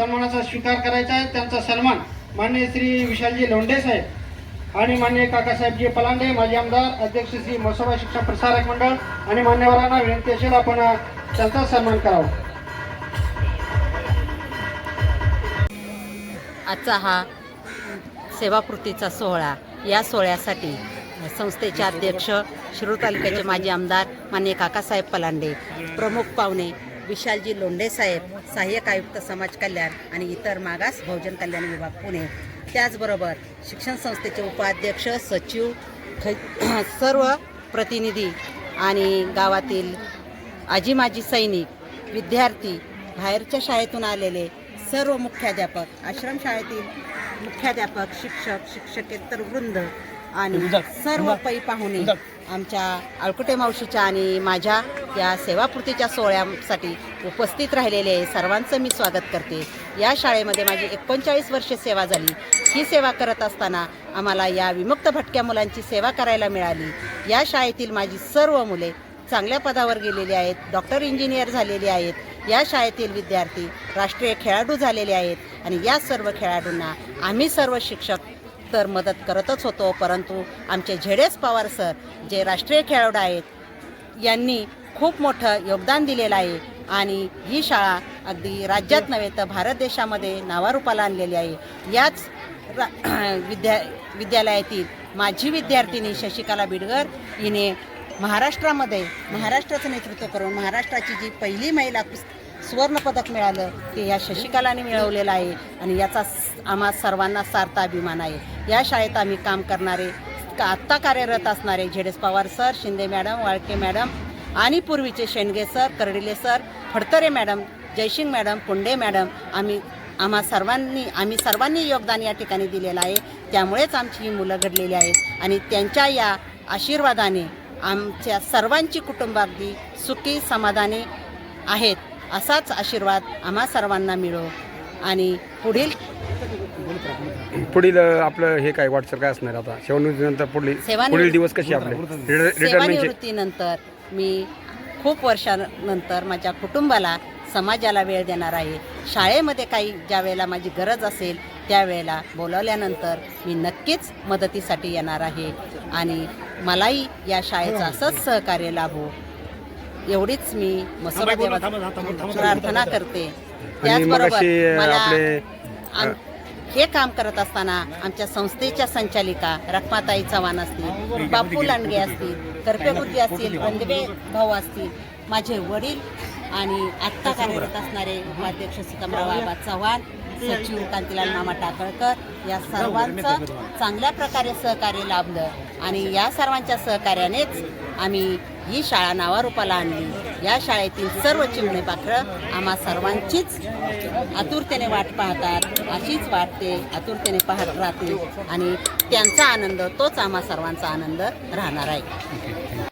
सन्मानाचा स्वीकार करायचा आहे. त्यांचा सन्मान मान्य श्री विशालजी लोंढे साहेब आणि मान्य काकासाहेबजी पलांडे माजी आमदार अध्यक्ष श्री मसोबा शिक्षण प्रसारक मंडळ आणि मान्यवरांना विनंती असेल आपण त्यांचा सन्मान करावा. आजचा हा सेवाकृतीचा सोहळा या सोहळ्यासाठी संस्थेचे अध्यक्ष शिरूर तालुक्याचे माजी आमदार मान्य काकासाहेब पलांडे प्रमुख पाहुणे विशालजी लोंढे साहेब सहाय्यक आयुक्त समाज कल्याण आणि इतर मागास बहुजन कल्याण विभाग पुणे. त्याचबरोबर शिक्षण संस्थेचे उपाध्यक्ष सचिव ख सर्व प्रतिनिधी आणि गावातील आजी माजी सैनिक विद्यार्थी बाहेरच्या शाळेतून आलेले सर्व मुख्याध्यापक आश्रमशाळेतील मुख्याध्यापक शिक्षक शिक्षकेतर वृंद आणि सर्व पै पाहुणे आमच्या अळकुटे मावशीच्या आणि माझ्या या सेवापूर्तीच्या सोहळ्यासाठी उपस्थित राहिलेले सर्वांचं मी स्वागत करते. या शाळेमध्ये माझी एकोणचाळीस वर्षे सेवा झाली. ही सेवा करत असताना आम्हाला या विमुक्त भटक्या मुलांची सेवा करायला मिळाली. या शाळेतील माझी सर्व मुले चांगल्या पदावर गेलेली आहेत. डॉक्टर इंजिनियर झालेली आहेत. या शाळेतील विद्यार्थी राष्ट्रीय खेळाडू झालेले आहेत. आणि या सर्व खेळाडूंना आम्ही सर्व शिक्षक तर मदत करतच होतो परंतु आमचे झेडेस पवार सर जे राष्ट्रीय खेळाडू आहेत यांनी खूप मोठं योगदान दिलेलं आहे आणि ही शाळा अगदी राज्यात नव्हे तर भारत देशामध्ये नावारूपाला आणलेली आहे. याच रा विद्या विद्यालयातील माझी विद्यार्थिनी शशिकला बिडगर हिने महाराष्ट्रामध्ये महाराष्ट्राचं नेतृत्व करून महाराष्ट्राची जी पहिली महिला पुस्त सुवर्णपदक मिळालं ते या शशिकलाने मिळवलेलं आहे आणि याचा आम्हा सर्वांना सार्थ अभिमान आहे. या शाळेत आम्ही काम करणारे का आत्ता कार्यरत असणारे झेडेस Pawar sir Shinde madam Walke madam आणि पूर्वीचे Shendge sir Kardile sir Phadtare madam Jaysing madam Punde madam आम्ही आम्हा सर्वांनी आम्ही सर्वांनी योगदान या ठिकाणी दिलेलं आहे. त्यामुळेच आमची ही मुलं घडलेली आहेत आणि त्यांच्या या आशीर्वादाने आमच्या सर्वांची कुटुंब अगदी सुखी समाधानी आहेत. असाच आशीर्वाद आम्हा सर्वांना मिळो. आणि पुढील पुढील आपलं हे काय वाटचं काय असणार आता? शेवटनंतर पुढील पुढील दिवस कसे आपले? सेवानिवृत्तीनंतर मी खूप वर्षानंतर माझ्या कुटुंबाला समाजाला वेळ देणार आहे. शाळेमध्ये काही ज्या वेळेला माझी गरज असेल त्यावेळेला बोलवल्यानंतर मी नक्कीच मदतीसाठी येणार आहे. आणि मलाही या शाळेचं असंच सहकार्य लाभो. एवढीच मी मसोबा प्रार्थना करते. त्याचबरोबर मला हे. काम करत असताना आमच्या संस्थेच्या संचालिका रखमाताई चव्हाण असतील बापू लांडगे असतील करपेगुर्जी असतील वंदवे भाऊ असतील माझे वडील आणि आत्ता कार्यरत असणारे उपाध्यक्ष सीतामराव आबा चव्हाण सचिव कांतीलाल मामा टाकळकर या सर्वांचं चांगल्या प्रकारे सहकार्य लाभलं आणि या सर्वांच्या सहकार्यानेच आम्ही ही शाळा नावारूपाला आणली. या शाळेतील सर्व चिमणे पाखरं आम्हा सर्वांचीच आतुरतेने वाट पाहतात. अशीच वाटते आतुरतेने पाहत राहतील आणि त्यांचा आनंद तोच आम्हा सर्वांचा आनंद राहणार आहे.